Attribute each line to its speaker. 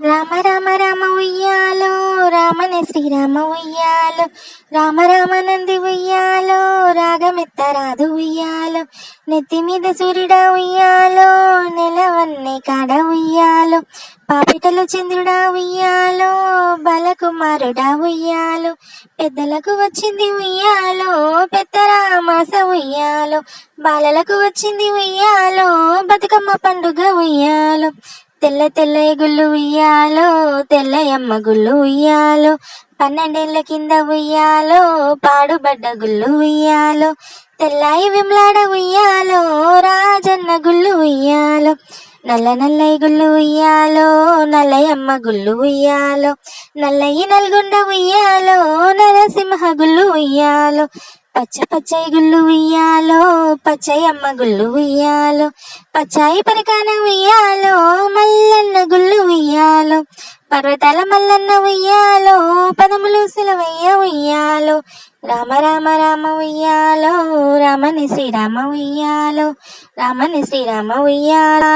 Speaker 1: రామ రామ రామ ఉయ్యాలో రామనే శ్రీరామ ఉయ్యాలో రామ రామ నంది ఉయ్యాలో రాగమెత్తరాదు ఉయ్యాలో నెత్తి మీద సూర్యుడా ఉయ్యాలో నెలవన్నీ కాడ ఉయ్యాలో పాపిటలు చంద్రుడా ఉయ్యాలో బలకుమారుడా ఉయ్యాలో పెద్దలకు వచ్చింది ఉయ్యాలో పెద్ద రామాస ఉయ్యాలో బాలలకు వచ్చింది ఉయ్యాలో బతుకమ్మ పండుగ ఉయ్యాలో తెల్ల తెల్లయ్య గుళ్ళు ఉయ్యాలో తెల్లయమ్మ గుళ్ళు ఉయ్యాలో పన్నెండేళ్ళ కింద ఉయ్యాలో పాడుబడ్డ గుళ్ళు ఉయ్యాలో తెల్లాయి విమ్లాడ ఉయ్యాలో రాజన్న గుళ్ళు ఉయ్యాలో నల్ల నల్లయి గుళ్ళు ఉయ్యాలో నల్లయమ్మ గుళ్ళు ఉయ్యాలో నల్లయి నల్గొండ ఉయ్యాలో నరసింహ గుళ్ళు ఉయ్యాలో పచ్చ పచ్చయి గుళ్ళు ఉయ్యాలో పచ్చయమ్మ గుళ్ళు ఉయ్యాలో పచ్చాయి పరికాన ఉయ్యాలో మల్లన్న గుళ్ళు ఉయ్యాలో పర్వతాల మల్లన్న ఉయ్యాలో పదములు సిలవయ్య ఉయ్యాలో రామ రామ రామ ఉయ్యాలో రామని శ్రీరామ ఉయ్యాలో రామని శ్రీరామ ఉయ్యాలో.